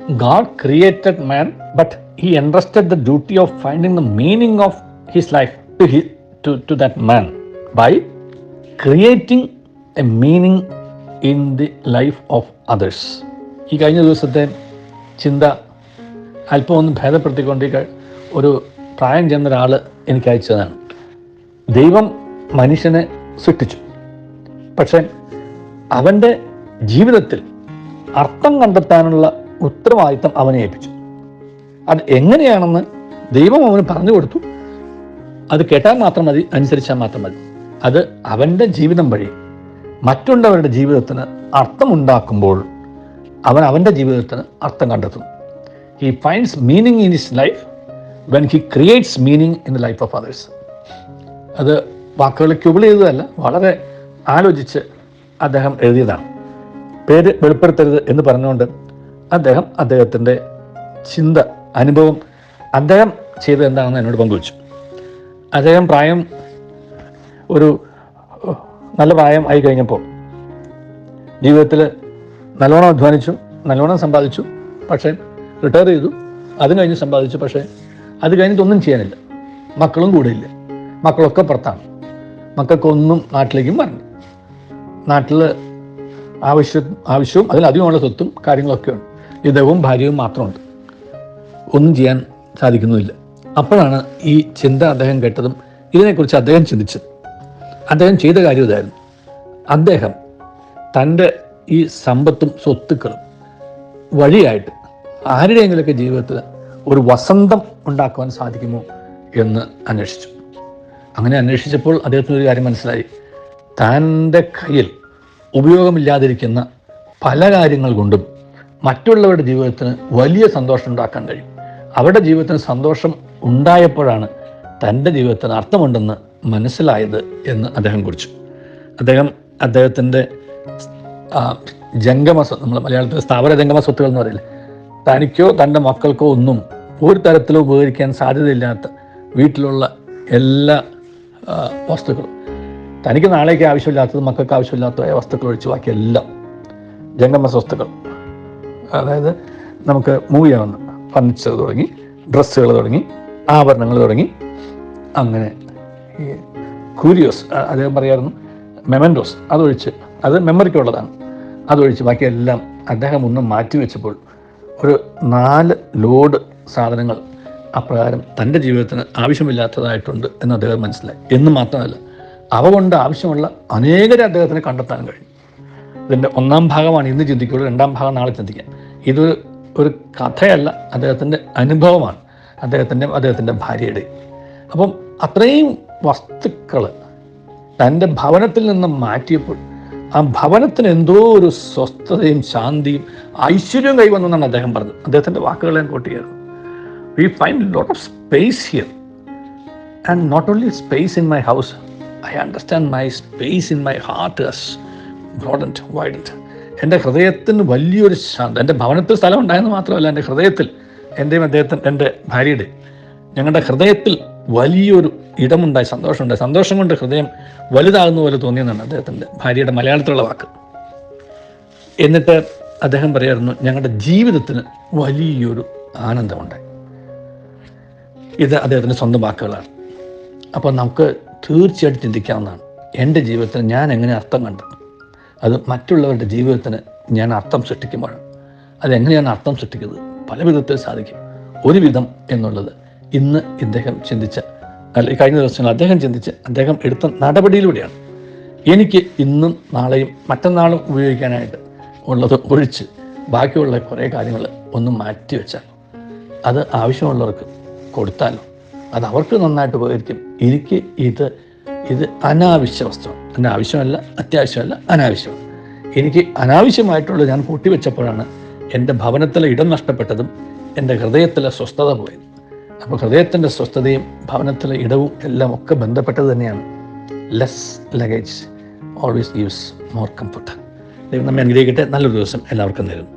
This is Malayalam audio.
God created man, but he entrusted the duty of finding the meaning of his life to, his, to, to creating a meaning in the life of others. ഈ കഴിഞ്ഞ ദിവസത്തെ ചിന്ത അല്പം ഒന്ന് ഭേദപ്പെടുത്തിക്കൊണ്ട് ഒരു പ്രായം ചെന്ന ഒരാൾ എനിക്ക് അയച്ചതാണ് ദൈവം മനുഷ്യനെ സൃഷ്ടിച്ചു പക്ഷേ അവന്റെ ജീവിതത്തിൽ അർത്ഥം കണ്ടെത്താനുള്ള ഉത്തരവാദിത്തം അവനെ ഏൽപ്പിച്ചു. അത് എങ്ങനെയാണെന്ന് ദൈവം അവന് പറഞ്ഞു കൊടുത്തു. അത് കേട്ടാൽ മാത്രം മതി അനുസരിച്ചാൽ മാത്രം മതി. അത് അവന്റെ ജീവിതം വഴി മറ്റുള്ളവരുടെ ജീവിതത്തിന് അർത്ഥമുണ്ടാക്കുമ്പോൾ അവൻ അവന്റെ ജീവിതത്തിന് അർത്ഥം കണ്ടെത്തുന്നു he finds meaning in his life when he creates meaning in the life of others അത് വാക്കുകൾ ക്യുബിൾ ചെയ്തതല്ല വളരെ ആലോചിച്ച് അദ്ദേഹം എഴുതിയതാണ്. പേര് വെളിപ്പെടുത്തരുത് എന്ന് പറഞ്ഞുകൊണ്ട് അദ്ദേഹം അദ്ദേഹത്തിന്റെ ചിന്ത അനുഭവം അദ്ദേഹം ചെയ്തത് എന്താണെന്ന് എന്നോട് പങ്കുവച്ചു. അദ്ദേഹം പ്രായം ഒരു നല്ല പ്രായം ആയി കഴിഞ്ഞപ്പോൾ ജീവിതത്തിൽ നല്ലോണം അധ്വാനിച്ചു നല്ലോണം സമ്പാദിച്ചു പക്ഷേ റിട്ടയർ ചെയ്തു. അത് കഴിഞ്ഞ് സമ്പാദിച്ചു പക്ഷേ അത് കഴിഞ്ഞിട്ടൊന്നും ചെയ്യാനില്ല. മക്കളും കൂടെ ഇല്ല മക്കളൊക്കെ പുറത്താണ്. മക്കൾക്കൊന്നും നാട്ടിലേക്കും വരണം നാട്ടിൽ ആവശ്യ ആവശ്യവും അതിലധികമുള്ള സ്വത്തും കാര്യങ്ങളൊക്കെ ഉണ്ട് ഇതവും ഭാര്യയും മാത്രമുണ്ട്. ഒന്നും ചെയ്യാൻ സാധിക്കുന്നുമില്ല. അപ്പോഴാണ് ഈ ചിന്ത അദ്ദേഹം കേട്ടതും ഇതിനെക്കുറിച്ച് അദ്ദേഹം ചിന്തിച്ചത്. അദ്ദേഹം ചെയ്ത കാര്യം ഇതായിരുന്നു. അദ്ദേഹം തന്റെ ഈ സമ്പത്തും സ്വത്തുക്കളും വഴിയായിട്ട് ആരുടെയെങ്കിലൊക്കെ ജീവിതത്തിൽ ഒരു വസന്തം ഉണ്ടാക്കുവാൻ സാധിക്കുമോ എന്ന് അന്വേഷിച്ചു. അങ്ങനെ അന്വേഷിച്ചപ്പോൾ അദ്ദേഹത്തിന് ഒരു കാര്യം മനസ്സിലായി. തന്റെ കയ്യിൽ ഉപയോഗമില്ലാതിരിക്കുന്ന പല കാര്യങ്ങൾ കൊണ്ടും മറ്റുള്ളവരുടെ ജീവിതത്തിന് വലിയ സന്തോഷം ഉണ്ടാക്കാൻ കഴിയും. അവരുടെ ജീവിതത്തിന് സന്തോഷം ഉണ്ടായപ്പോഴാണ് തന്റെ ജീവിതത്തിന് അർത്ഥമുണ്ടെന്ന് മനസ്സിലായത് എന്ന് അദ്ദേഹം കുറിച്ചു. അദ്ദേഹം അദ്ദേഹത്തിന്റെ ജംഗമ നമ്മൾ മലയാളത്തിൽ സ്ഥാപന ജംഗമ സ്വത്തുകൾ എന്ന് പറയില്ലേ? തനിക്കോ തന്റെ മക്കൾക്കോ ഒന്നും ഒരു തരത്തിലും ഉപകരിക്കാൻ സാധ്യതയില്ലാത്ത വീട്ടിലുള്ള എല്ലാ വസ്തുക്കളും. തനിക്ക് നാളേക്ക് ആവശ്യമില്ലാത്തത് മക്കൾക്ക് ആവശ്യമില്ലാത്തതായ വസ്തുക്കൾ ഒഴിച്ച് ബാക്കി എല്ലാം ജംഗമ സ്വത്തുക്കൾ. അതായത് നമുക്ക് മൂവ് ചെയ്യാവുന്ന ഫർണിച്ചർ തുടങ്ങി ഡ്രസ്സുകൾ തുടങ്ങി ആഭരണങ്ങൾ തുടങ്ങി. അങ്ങനെ ഈ കുരിയോസ് അദ്ദേഹം പറയായിരുന്നു മെമൻഡോസ് അതൊഴിച്ച് അത് മെമ്മറിക്കുള്ളതാണ് അതൊഴിച്ച് ബാക്കിയെല്ലാം അദ്ദേഹം ഒന്ന് മാറ്റി വെച്ചപ്പോൾ ഒരു നാല് ലോഡ് സാധനങ്ങൾ അപ്രകാരം തന്റെ ജീവിതത്തിന് ആവശ്യമില്ലാത്തതായിട്ടുണ്ട് എന്ന് അദ്ദേഹം മനസ്സിലായി. എന്ന് മാത്രമല്ല അവ കൊണ്ട് ആവശ്യമുള്ള അനേകരെ അദ്ദേഹത്തിന് കണ്ടെത്താൻ കഴിഞ്ഞു. ഇതിന്റെ ഒന്നാം ഭാഗമാണ് ഇന്ന് ചിന്തിക്കുള്ളൂ രണ്ടാം ഭാഗം നാളെ ചിന്തിക്കാം ഇത് ഒരു കഥയല്ല അദ്ദേഹത്തിന്റെ അനുഭവമാണ്. അദ്ദേഹത്തിന്റെ അദ്ദേഹത്തിന്റെ ഭാര്യയുടെ. അപ്പം അത്രയും വസ്തുക്കൾ തന്റെ ഭവനത്തിൽ നിന്നും മാറ്റിയപ്പോൾ ആ ഭവനത്തിന് എന്തോ ഒരു സ്വസ്ഥതയും ശാന്തിയും ഐശ്വര്യവും കൈവന്നു എന്നാണ് അദ്ദേഹം പറഞ്ഞത്. അദ്ദേഹത്തിന്റെ വാക്കുകൾ ഞാൻ കോട്ടിയായിരുന്നു we find lot of space here and not only space in my house I understand my space in my heart has broadened widened എന്റെ ഹൃദയത്തിന് വലിയൊരു ശാന്തം എന്റെ ഭവനത്തിൽ സ്ഥലം ഉണ്ടായെന്ന് മാത്രമല്ല എന്റെ ഹൃദയത്തിൽ എന്റെയും അദ്ദേഹത്തിന് എന്റെ ഭാര്യയുടെ ഞങ്ങളുടെ ഹൃദയത്തിൽ വലിയൊരു ഇടമുണ്ടായി സന്തോഷമുണ്ടായി. സന്തോഷം കൊണ്ട് ഹൃദയം വലുതാകുന്ന പോലെ തോന്നിയെന്നാണ് അദ്ദേഹത്തിന്റെ ഭാര്യയുടെ മലയാളത്തിലുള്ള വാക്ക്. എന്നിട്ട് അദ്ദേഹം പറയായിരുന്നു ഞങ്ങളുടെ ജീവിതത്തിന് വലിയൊരു ആനന്ദമുണ്ടായി. ഇത് അദ്ദേഹത്തിന്റെ സ്വന്തം വാക്കുകളാണ്. അപ്പോൾ നമുക്ക് തീർച്ചയായിട്ടും ചിന്തിക്കാവുന്നതാണ് എന്റെ ജീവിതത്തിൽ ഞാൻ എങ്ങനെ അർത്ഥം കണ്ടെത്തും? അത് മറ്റുള്ളവരുടെ ജീവിതത്തിന് ഞാൻ അർത്ഥം സൃഷ്ടിക്കുമ്പോഴാണ്. അതെങ്ങനെയാണ് അർത്ഥം സൃഷ്ടിക്കുന്നത്? പല വിധത്തിൽ സാധിക്കും. ഒരു വിധം എന്നുള്ളത് ഇന്ന് ഇദ്ദേഹം ചിന്തിച്ച അല്ലെ കഴിഞ്ഞ ദിവസങ്ങൾ അദ്ദേഹം ചിന്തിച്ച് അദ്ദേഹം എടുത്ത നടപടിയിലൂടെയാണ്. എനിക്ക് ഇന്നും നാളെയും മറ്റന്നാളും ഉപയോഗിക്കാനായിട്ട് ഉള്ളത് ഒഴിച്ച് ബാക്കിയുള്ള കുറേ കാര്യങ്ങൾ ഒന്ന് മാറ്റി വെച്ചാൽ അത് ആവശ്യമുള്ളവർക്ക് കൊടുത്താലോ? അത് അവർക്ക് നന്നായിട്ട് ഉപകരിക്കും. എനിക്ക് ഇത് ഇത് അനാവശ്യ വസ്തുവാണ് എന്റെ ആവശ്യമല്ല അത്യാവശ്യമല്ല അനാവശ്യം. എനിക്ക് അനാവശ്യമായിട്ടുള്ള ഞാൻ കൂട്ടിവെച്ചപ്പോഴാണ് എന്റെ ഭവനത്തിലെ ഇടം നഷ്ടപ്പെട്ടതും എന്റെ ഹൃദയത്തിലെ സ്വസ്ഥത പോയത്. അപ്പോൾ ഹൃദയത്തിന്റെ സ്വസ്ഥതയും ഭവനത്തിലെ ഇടവും എല്ലാം ഒക്കെ ബന്ധപ്പെട്ടത് തന്നെയാണ്. Less luggage always gives more comfort ദൈവം നമ്മെ അനുഗ്രഹിക്കട്ടെ. നല്ലൊരു ദിവസം എല്ലാവർക്കും നേരുന്നു